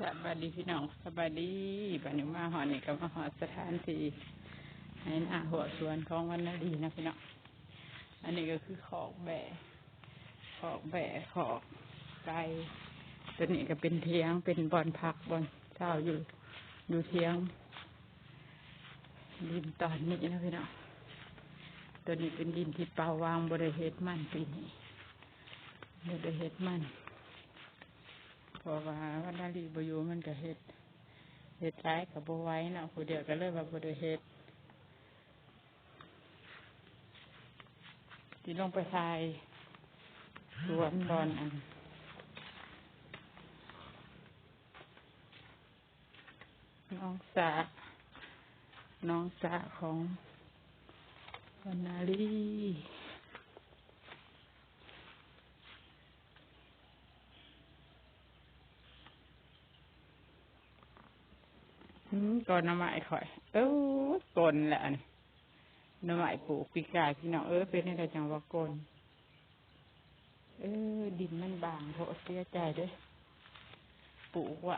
สบายดีพี่น้องสบายดีบันนี้มาหอนี่ก็มาหอสถานที่ให้หน้าหัวสวนของวันนาดีนะพี่น้องอันนี้ก็คือขอกแบะขอกแบะขอกไก่ตัวนี้ก็เป็นเทียงเป็นบอนพักบอนเช้าอยู่อยู่เทียงดินตอนนี้นะพี่น้องตัวนี้เป็นดินที่เปล่าวางบริเฮ็ดมันปีนี้บริเฮ็ดมัน พราะว่าวันนาลีบอยู่มันก็เฮ็ดเฮ็ดร้ายกับโบไว้เนาะผู้เดียวก็เลยว่าบ่ได้เฮ็ดที่ลงไปทายสวนบอนอันน้องสาน้องสาของวันนาลีอืม ก่อนน้ำไม้ข่อย เออก้อนแหละน้ำไม้ปลูกปีกายพี่น้องเออเป็นอะไรจังว่ากลนเออ ดินมันบางโถเสียใจด้วยปลูกไว้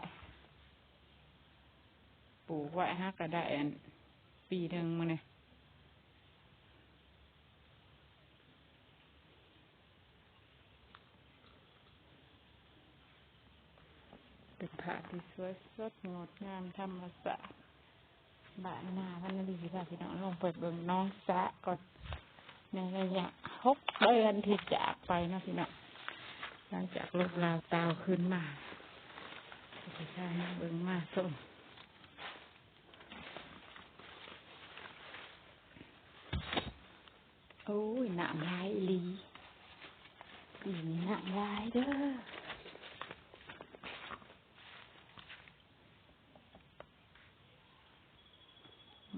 ปลูกไว้ฮะก็ได้อันปีหนึ่งมาเนี่ย เป็นผาที่สวยสดงดงามธรรมศาสตร์บ้านนาพันนาดีค่ะพี่น้องลงไปเบิ่งน้องสะก่อนในระยะหกเดือนที่จากไปนะพี่น้องหลังจากลูกลาวตาวขึ้นมาใช่เบิ่งมาส้มโอ้ยหนามลายลีปีนี้หนามลายเด้อ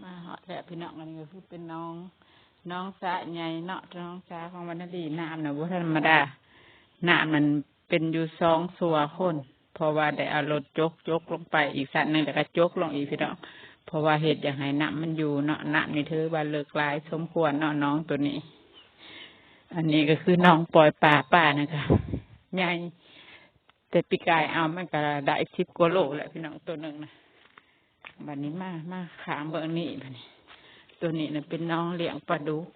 มาเหาะแห ละพี่น้องอันนี้ก็คือเป็นน้อง น้องสะใหญ่เนาะน้องสาของวันนดีน้ำนะบ่ธรรมดาน้ำมันเป็นอยู่สองสัวคนเพราะว่าได้เอารถจกจกลงไปอีกสัตว์หนึ่งแต่ก็จกลงอีกพี่น้องเพราะว่าเหตุอย่างไรน้ำมันอยู่เนาะน้ำนี่ถือว่าเลิกลายสมควรเนาะน้องตัวนี้ อันนี้ก็คือน้องปล่อยป่าป้านะคะใหญ่แต่ปีกายเอามันก็ได้สิบกว่าโลแหละพี่น้องตัวหนึ่งนะบัดนี้มามาขามเบอร์นี้บัดนี้ ตัวนี้เนี่ยเป็นน้องเลี้ยงปลาดุก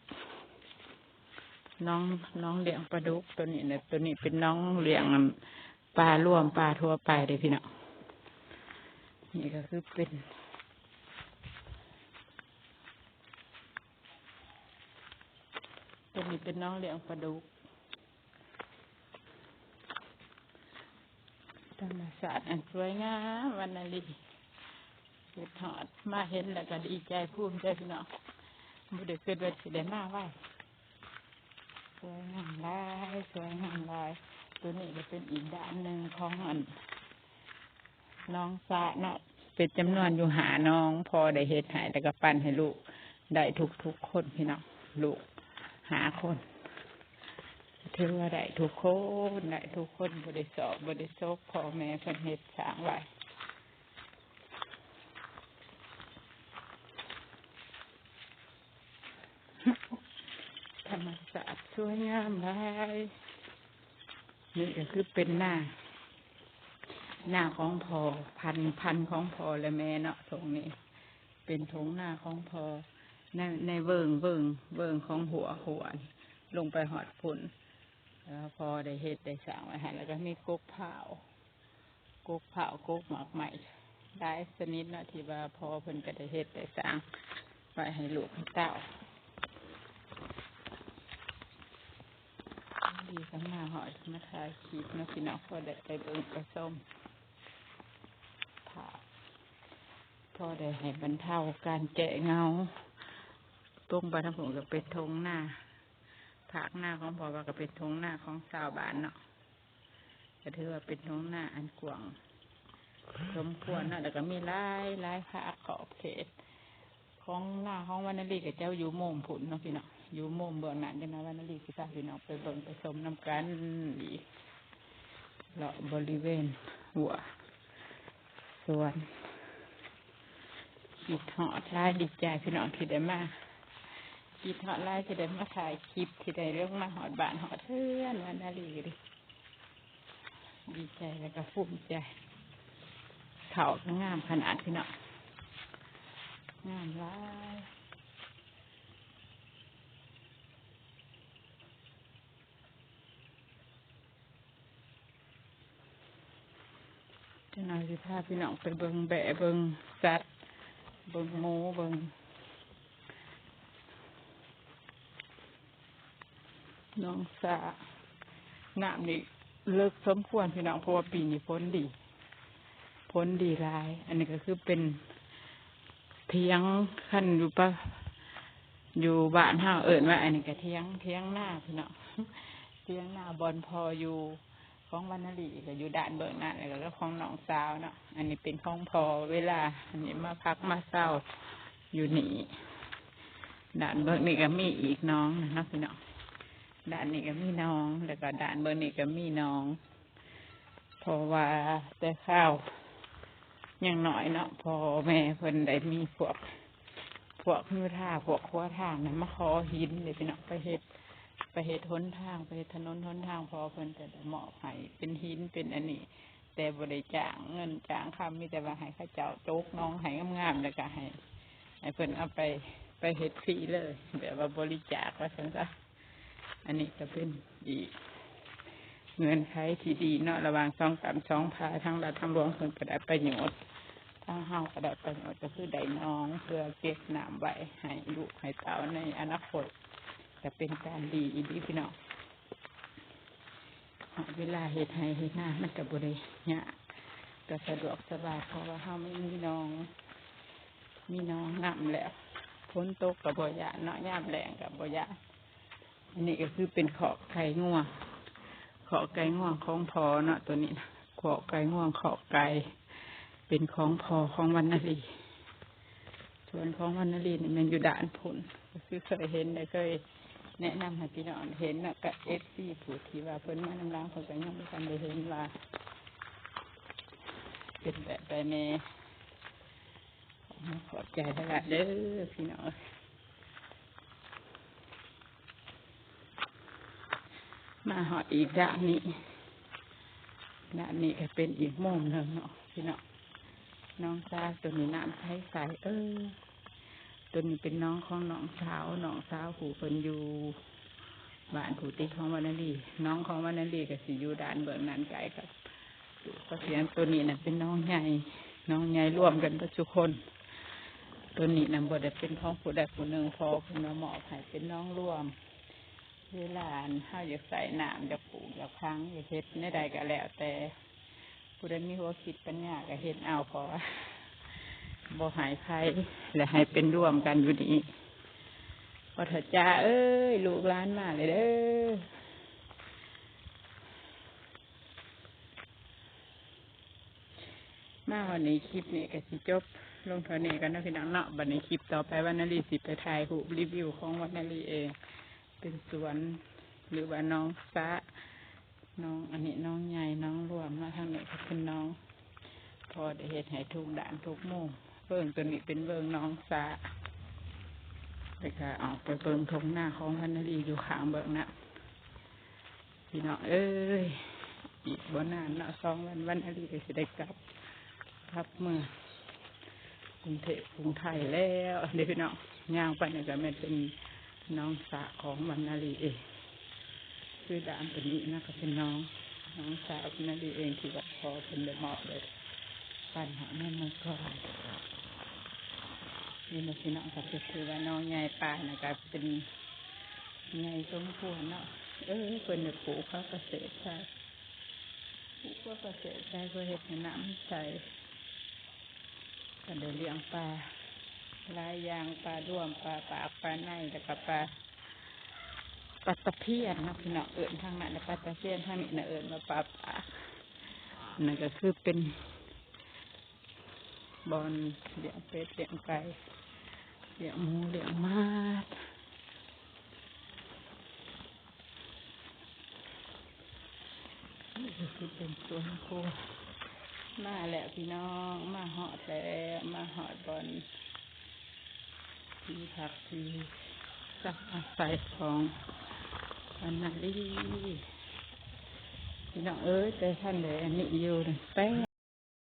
น้องน้องเลี้ยงปลาดุก ตัวนี้เนี่ยตัวนี้เป็นน้องเลี้ยงปลาร่วมปลาทั่วไปเลยพี่น้องนี่ก็คือเป็นตัวนี้เป็นน้องเลี้ยงปลาดุกธรรมศาสตร์อันสวยงามวันนาลี เกิดหอด มาเห็นแล้วก็ดีใจภูมิใจพี่น้องบุได้เกิดวันสิได้มาไหวสวยงามลายสวยงามลาย ตัวนี้ก็เป็นอีกด้านหนึ่งของอันน้องสะเนาะเป็นจำนวนอยู่หาน้อง พอได้เฮ็ดใหายแล้วก็ปั้นให้ลูก ได้ทุกทุกคนพี่น้องลูกหาคนถือว่าได้ทุกคนได้ทุกคนบริสอบบริโซกพ่อแม่เพิ่นเฮ็ดสางไว้ ธรรมศาสตร์ส วยงามหลายนี่ก็คือเป็นหน้า หน้าของพอพันพันของพอและแม่เนาะตรงนี้ เป็นทงหน้าของพอในในเวิงเวิงเวิงของหัวหัวลงไปหอดพุ่นแล้วพอได้เฮ็ดได้สางไว้ให้แล้วก็มีกกเผากกเผากกหมากใหม่ได้สนิทเนาะที่ว่าพอเพิ่นก็ได้เฮ็ดได้สางไว้ให้ลูกให้เต้า ดีสำนาหอยมาทายคลิปเนะพี่น้องพอได้ไปเบิ่งไปส้มผ่าพอได้ให้บรรเทาการแกะเงาตรงบานทผมก็เป็นทงหน้าผากหน้าของพ่อว่าก็เป็นทงหน้าของชาวบ้านเนาะก็ถือว่าเป็นทงหน้าอันกว้างสมควรเนาะแล้วก็มีลายลายภาขอบเขต ของหน้าของวันนลีกับเจ้าอยู่โมมผุนเนาะพี่เนาะ อยู่โมมเบื้องหน้าจังนะวันนาลีสิพาพี่น้องไปเบิ่งไปชมน้ำกันอีเลาะบริเวณหัวส่วนคิดหอดลายดีใจพี่น้องที่ได้มาคิดหอดลายที่ได้มาถ่ายคลิปที่ได้เรื่องมาหอดบ้านหอดเพื่อนวันนาลีดิดีใจแล้วก็ภูมิใจเขาก็งามขนาดพี่น้องงามหลาย จ้าหน่อยสิพาพี่น้องไปเบิงแบะเบิงสัตว์เบิงหมูเบิงน้องสาน้ำนี่เลิกสมควรพี่น้องเพราะว่าปีนี้พ้นดีพ้นดีลาย อันนี้ก็คือเป็นเทียงขั้นอยู่ปะอยู่บ้านห้าเอิญว่า อันนี้ก็เทียงเทียงหน้าพี่น้องเทียงหน้าบอลพออยู่ ของวันนลีก็อยู่ด้านเบื้องหน้าแล้วก็ของน้องสาวเนาะอันนี้เป็นของพอเวลา อันนี้มาพักมาเศร้าอยู่นี่ด้านเบื้องนี้ก็มีอีกน้องนะเนาะพี่น้องด้านนี้ก็มีน้อง แล้วก็ด้านเบื้องนี้ก็มีน้อง เพราะว่าแต่ข้าวยังน้อยเนาะพอแม่เพิ่นได้มีพวก พวกมือท่าพวกขั้วทางนั้นมาขอหินเลยพี่น้องไปเฮ็ด ไปเฮ็ดหนทางไปถนนหนทางพอเพิ่นจะได้มอบให้เป็นหินเป็นอันนี้ แต่บ่ได้จ้างเงินจ้างคำมีแต่ว่าให้ข้าเจ้าโจกน้องให้งามๆแล้วก็ให้ให้เพิ่นเอาไปไปเฮ็ดฟรีเลย แบบว่าบริจาคว่าซั่นซะอันนี้ก็เป็นอีกเงินใช้ที่ดีเนาะระหว่างสองกรรมสองพาทางรัฐทางหลวงเพิ่นก็ได้ประโยชน์ทางเฮาก็ได้ประโยชน์ก็คือได้น้อง เพื่อเก็บน้ำไว้ให้ลูกให้เต้าในอนาคต จะเป็นการดีอีดีพี่น้องเวลาเฮ็ดให้เฮ็ดหน้ามันกับบริยากก็สะดวกสบายเพราะว่าเฮาไม่มีน้อง มีน้องน้ำแล้วพ้นตกกับบ่ยานเนาะยามแรงกับบ่ยาอันนี้ก็คือเป็นขอกไก่ง่วงขอกไก่ง่วงของพอเนาะตัวนี้นะขอกไก่ง่วงขอกไก่เป็นของพอของวันนาลีส่วนของวันนาลีนี่มันอยู่ด่านผุนก็คือเคยเห็นได้เคย แนะนำให้พี่น้องเห็นนะกับเอฟซีผู้ที่ว่าเพิ่นมานำล้างเพิ่นก็ยังไม่ทันได้เห็นว่า เป็นแบบใดแน่ขอบใจตลาดเด้อพี่น้องมาหอดอีกด้านนี้ด้านนี้ก็เป็นอีกมุมหนึ่งเนาะพี่น้องน้องตาตัวนี้น้ำใสใสเออ ตัวนี้เป็นน้องของน้องสาวน้องสาวผู้เพิ่นอยู่บ้านผู้ติดของวันนาลีน้องของวันนาลีก็สิอยู่ด้านเบื้องนั้นไกลครับก็เสียงตัวนี้น่ะเป็นน้องใหญ่น้องใหญ่ร่วมกันกับทุกคน ตัวนี้นำบทได้เป็นของผู้ใดผู้หนึ่งพอคุณมาหมอบให้เป็นน้องร่วมเวลาเฮาอยากใส่น้ำอยากปลูกอยากพังอยากเฮ็ดในใดก็แล้วแต่ผู้ใดมีหัวคิดปัญญาก็เฮ็ดเอาพอ บ่หายภัยและให้เป็นร่วมกันอยู่นี่พอเถิดจ้าเอ้ย ลูกล้านมาเลยเด้อมาวันนี้คลิปนี้ก็สิจบ ลงเท่านี้กันนะพี่น้องเนาะบันนี้คลิปต่อไปวันนาลีสิไปถ่ายรูปรีวิวของวันนาลีเอง เป็นสวน หรือว่าน้องซะน้องอันนี้น้องใหญ่น้องรวมมาทางนี้ก็เป็นน้อง พอได้เห็ดให้ทุกด่านทุกโม เบิ่งตัวนี้เป็นเบิ่งน้องสาแต่ก็ออกไปเบิ่งทงหน้าของพันนารีอยู่ข้างเบิ่งนะพี่น้องเอ้ยอีกบนนานเนาะสองวันวันนารีก็สิได้กลับครับเมื่อกรุงเทพกรุงไทยแล้วเดี๋ยวพี่น้องย่างไปเนี่ยก็ม่นเป็นน้องสาของวันนารีเองคือด่านตัวนี้นะก็เป็นน้องน้องสาวพันนารีเองที่ว่าพอเป็นได้มอเลยปัญหานั่มันก็นี่ มันพี่น้องก็คือว่าน้องใหญ่ปลานะครับเป็นใหญ่สมควรเนาะเออเพิ่นเนปปลูกเขาเกษตรใช่ปลูกเขาเกษตรใช่เพื่อเห็ดให้น้ำใส่ก็ได้เลี้ยงปลาลายยางปลาร่วมปลาปากปลาในแล้วก็ปลาปลาตะเพียนนะพี่น้องเอิญทางนั้นปลาตะเพียนทางนี้นะเอิญมาปลาปลานั่นก็คือเป็นบอลเลี้ยงเป็ดเลี้ยงไก่ เหลี้ยงหมูเหลี้ยงมาดนี่คือเป็นสวนคมาแล้วพี่น้อง มาหอดแล้วมาหอดบอลที่พักที่สักอาศัยของวันนาลีพี่น้องเอ้ยแต่ท่านเลยอันนี้อยู่แป้ง